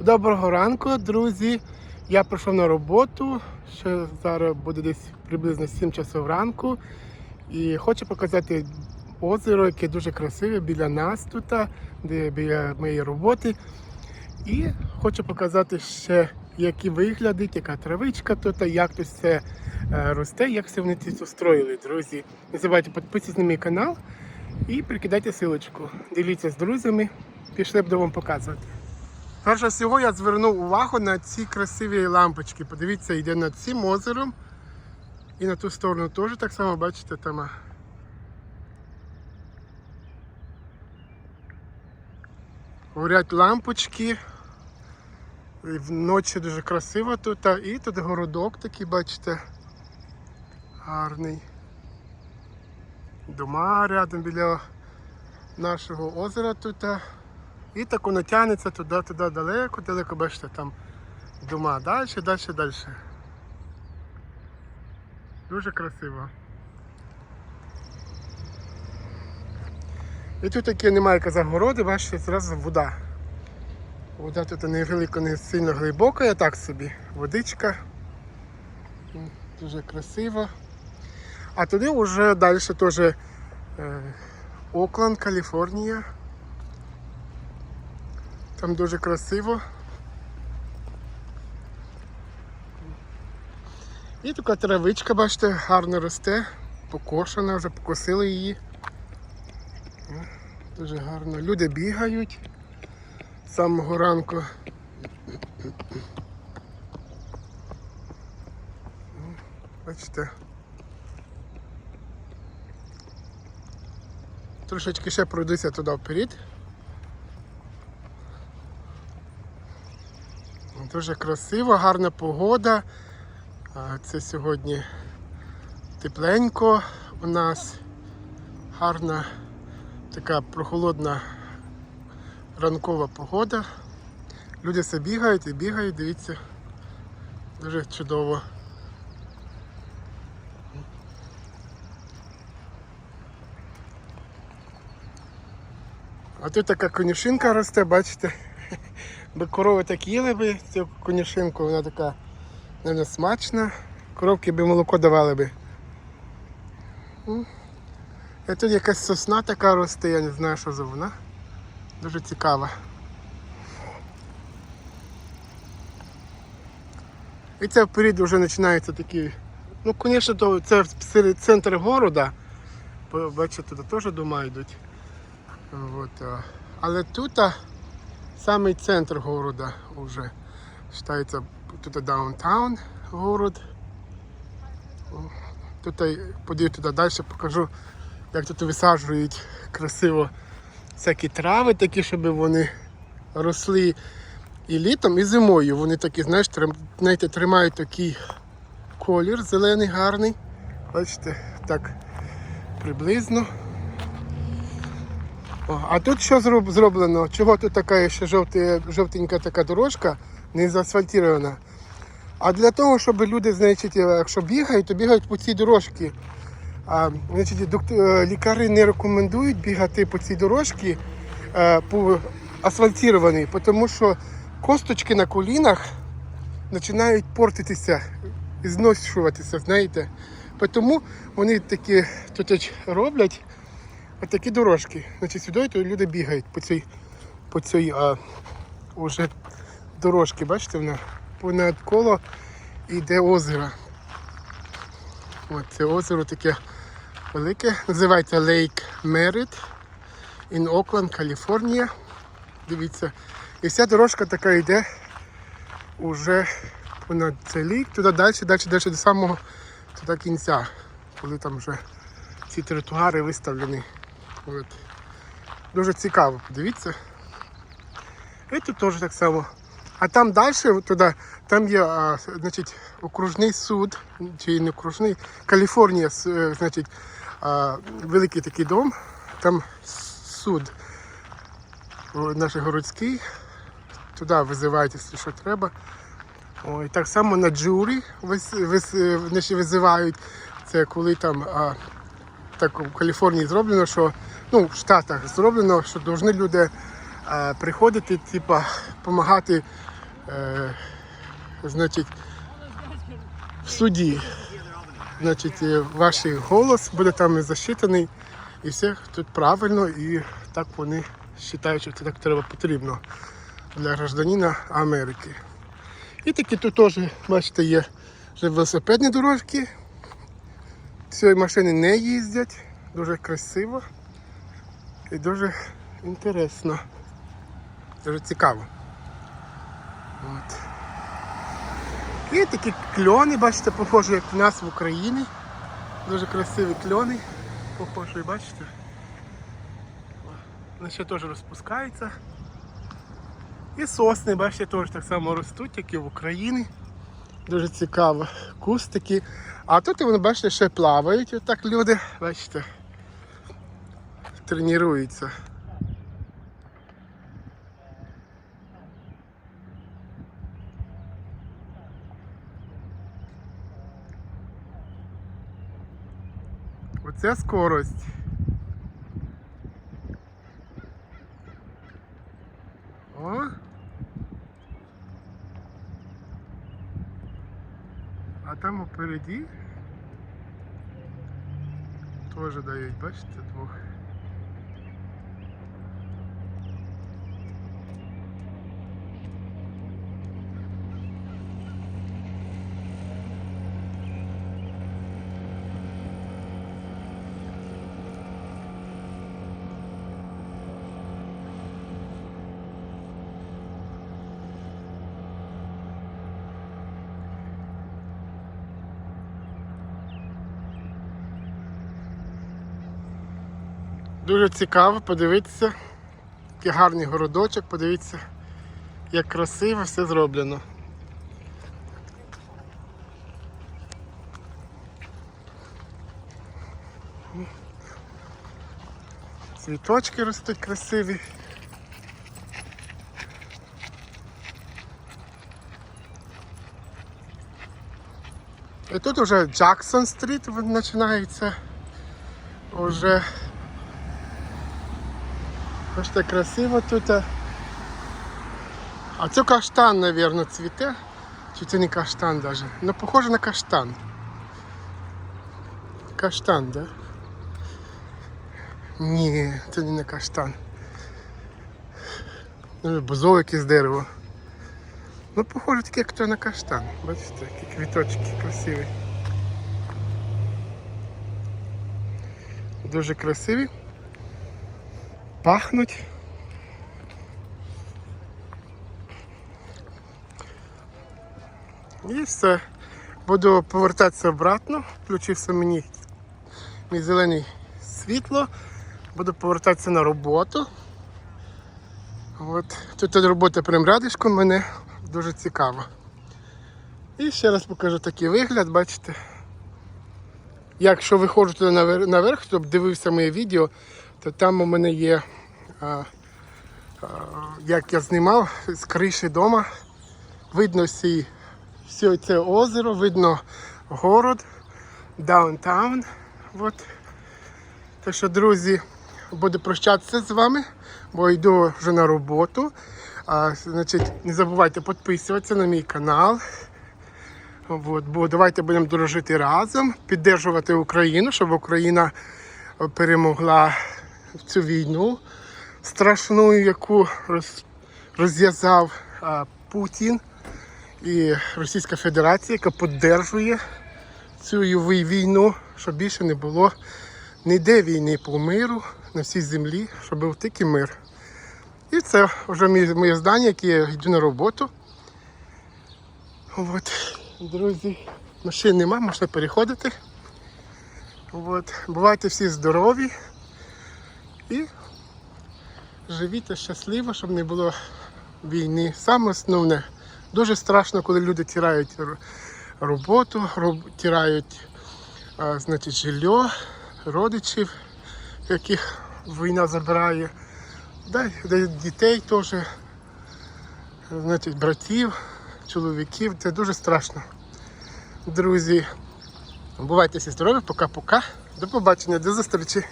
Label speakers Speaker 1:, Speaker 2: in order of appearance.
Speaker 1: Доброго ранку, друзі. Я прийшов на роботу. Ще зараз буде десь приблизно 7 часов ранку. І хочу показати озеро, яке дуже красиве біля нас тут, де біля моєї роботи. І хочу показати ще, які виглядить, яка травичка тут, як тут все е, росте, як все вони тут устроїли, друзі. Не забувайте підписатися на мій канал і прикидайте силочку. Діліться з друзями, пішли б до вам показувати. Перше всього я звернув увагу на ці красиві лампочки. Подивіться, йде над цим озером. І на ту сторону теж так само, бачите, там. Горять лампочки. Вночі дуже красиво тут. І тут городок такий, бачите. Гарний. Дома рядом біля нашого озера тут. І так воно тягнеться туди, туди далеко, далеко, бачите, там дома. Далі, далі, далі. Дуже красиво. І тут такі немає загороди, бачите, зразу вода. Вода тут невелика, не сильно глибока, я так собі. Водичка. Дуже красиво. А туди вже далі теж е, Окленд, Каліфорнія. Там дуже красиво. І така травичка, бачите, гарно росте, покошена, вже покосили її. Дуже гарно. Люди бігають з самого ранку. Бачите. Трошечки ще пройдуся туди вперед. Дуже красиво, гарна погода. Це сьогодні тепленько у нас. Гарна така прохолодна ранкова погода. Люди все бігають і бігають, дивіться. Дуже чудово. А тут така конюшинка росте, бачите? Би корови так їли би цю конюшинку, вона така мабуть, смачна. Коровки би молоко давали би. І тут якась сосна така росте, я не знаю, що за вона. Дуже цікава. І це вперед вже починаються такі. Ну, звісно, то це центр города. Бачите, туди теж дома йдуть. От, а. Але тут самий центр города вже вважається тут даунтаун город. Тут подію туди далі, покажу, як тут висаджують красиво всякі трави такі, щоб вони росли і літом, і зимою. Вони такі, знаєш, знаєте, тримають такий колір зелений, гарний. Бачите, так приблизно. О, а тут що зроб- зроблено? Чого тут така ще жовти, жовтенька така дорожка, не заасфальтована? А для того, щоб люди, значить, е, якщо бігають, то бігають по цій дорожці. А, значить, е, лікарі не рекомендують бігати по цій дорожці е, по асфальтованій, тому що косточки на колінах починають портитися, зношуватися, знаєте. Тому вони такі тут роблять отакі дорожки. Значить, сюди то люди бігають по цій, по цій а, уже дорожки, бачите, вона понад коло йде озеро. От це озеро таке велике, називається Lake Merritt in Oakland, Каліфорнія. Дивіться. І вся дорожка така йде уже понад цей лік, туди далі, далі, далі до самого туди кінця, коли там вже ці тротуари виставлені. От. Дуже цікаво, подивіться. І тут теж так само. А там далі, туди, там є а, значить, окружний суд, чи не окружний, Каліфорнія, е, значить, а, великий такий дом, там суд наш городський, туди визивають, якщо що треба. Ой, так само на джурі вис, вис, е, визивають. Це коли там а, так в Каліфорнії зроблено, що ну, в Штатах зроблено, що повинні люди е, приходити, типа, допомагати е, значить, в суді. Значить, е, ваш голос буде там засчитаний, і все тут правильно, і так вони вважають, що це так треба потрібно для гражданина Америки. І такі тут теж, бачите, є вже велосипедні дорожки. Цієї машини не їздять, дуже красиво і дуже інтересно. Дуже цікаво. От. І такі кльони, бачите, похожі, як в нас в Україні. Дуже красиві кльони. Похожі, бачите? Вони ще теж розпускаються. І сосни, бачите, теж так само ростуть, як і в Україні. Дуже цікаво. Кустики. А тут вони, бачите, ще плавають. Отак люди, бачите, тренуються. Оце скорость. О. А там упереді теж дають, бачите, двох. Дуже цікаво подивитися, який гарний городочок, подивіться, як красиво все зроблено. Цвіточки ростуть красиві. І тут вже Джексон стріт починається. Уже Бачите, красиво тут. А це каштан, мабуть, цвіте. Чи це не каштан навіть? Ну, похоже на каштан. Каштан, да? Ні, це не на каштан. Ну, якесь дерево. Ну, похоже таке, як то на каштан. Бачите, які квіточки красиві. Дуже красиві. Пахнуть. І все. Буду повертатися обратно. Включився мені мій зелене світло. Буду повертатися на роботу. От. Тут робота прям рядишком мене дуже цікаво. І ще раз покажу такий вигляд, бачите. Якщо виходжу туди наверх, хто б дивився моє відео, то там у мене є, а, а, як я знімав з криші дома. Видно всі, все це озеро, видно город, даунтаун. От. Так що, друзі, буду прощатися з вами, бо йду вже на роботу. А, значить, не забувайте підписуватися на мій канал. От, бо давайте будемо дружити разом, підтримувати Україну, щоб Україна перемогла цю війну страшну, яку роз, розв'язав Путін і Російська Федерація, яка підтримує цю війну, щоб більше не було ніде війни по миру на всій землі, щоб був тільки мир. І це вже моє здання, яке я йду на роботу. От, друзі, машин нема, можна переходити. От, бувайте всі здорові і живіть щасливо, щоб не було війни. Саме основне, дуже страшно, коли люди тирають роботу, роб- тирають а, значить, жилье, родичів, яких війна забирає. Да, дітей теж, значить, братів, чоловіків. Це дуже страшно. Друзі, бувайте всі здорові, пока-пока. До побачення, до зустрічі.